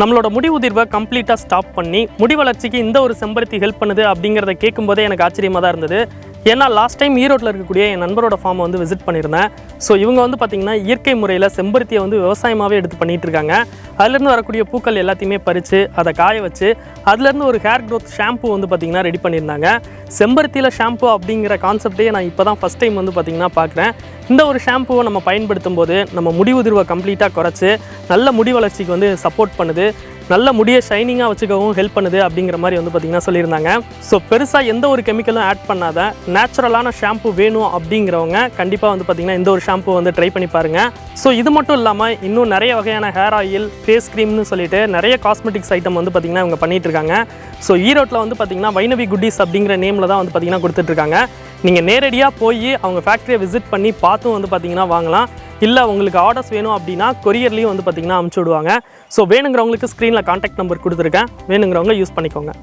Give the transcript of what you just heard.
நம்மளோட முடி உதிர்வை கம்ப்ளீட்டாக ஸ்டாப் பண்ணி முடி வளர்ச்சிக்கு இந்த ஒரு செம்பருத்தி ஹெல்ப் பண்ணுது அப்படிங்கிறத கேட்கும்போதே எனக்கு ஆச்சரியமாக தான் இருந்தது. ஏன்னா லாஸ்ட் டைம் ஈரோட்டில் இருக்கக்கூடிய என் நண்பரோட ஃபார்மை வந்து விசிட் பண்ணியிருந்தேன். ஸோ இவங்க வந்து பார்த்திங்கன்னா இயற்கை முறையில் செம்பருத்தியை வந்து விவசாயமாகவே எடுத்து பண்ணிகிட்டு இருக்காங்க. அதுலேருந்து வரக்கூடிய பூக்கள் எல்லாத்தையுமே பறித்து அதை காய வச்சு அதுலேருந்து ஒரு ஹேர் க்ரோத் ஷாம்பு வந்து பார்த்திங்கன்னா ரெடி பண்ணியிருந்தாங்க. செம்பருத்தியில் ஷாம்பு அப்படிங்கிற கான்செப்டே நான் இப்போ தான் ஃபஸ்ட் டைம் வந்து பார்த்திங்கன்னா பார்க்குறேன் இந்த ஒரு ஷாம்புவை நம்ம பயன்படுத்தும் போது நம்ம முடி உதிர்வை கம்ப்ளீட்டாக குறைச்சி நல்ல முடி வளர்ச்சிக்கு வந்து சப்போர்ட் பண்ணுது. நல்ல முடியை ஷைனிங்காக வச்சுக்கவும் ஹெல்ப் பண்ணுது அப்படிங்கிற மாதிரி வந்து பார்த்திங்கன்னா சொல்லியிருந்தாங்க. ஸோ பெருசாக எந்த ஒரு கெமிக்கலும் ஆட் பண்ணாத நேச்சுரலான ஷாம்பு வேணும் அப்படிங்கிறவங்க கண்டிப்பாக வந்து பார்த்திங்கன்னா இந்த ஒரு ஷாம்பு வந்து ட்ரை பண்ணி பாருங்கள் ஸோ இது மட்டும் இல்லாமல் இன்னும் நிறைய வகையான ஹேர் ஆயில் ஃபேஸ் க்ரீம்னு சொல்லிட்டு நிறைய காஸ்மெட்டிக்ஸ் ஐட்டம் வந்து பார்த்திங்கன்னா இவங்க பண்ணிகிட்டு இருக்காங்க. ஸோ ஈரோட்டில் வந்து பார்த்திங்கன்னா வைணவி குட்டீஸ் அப்படிங்கிற நேமில் தான் வந்து பார்த்திங்கன்னா கொடுத்துட்ருக்காங்க நீங்கள் நேரடியாக போய் அவங்க ஃபேக்ட்ரியை விசிட் பண்ணி பார்த்தும் வந்து பார்த்திங்கன்னா வாங்கலாம். இல்லை உங்களுக்கு ஆர்டர்ஸ் வேணும் அப்படின்னா கொரியர்லேயும் வந்து பார்த்திங்கன்னா அமுச்சு விடுவாங்க. ஸோ வேணுங்கிறவங்களுக்கு ஸ்க்ரீனில் காண்டாக்ட் நம்பர் கொடுத்துருக்கேன். வேணுங்கிறவங்க யூஸ் பண்ணிக்கோங்க.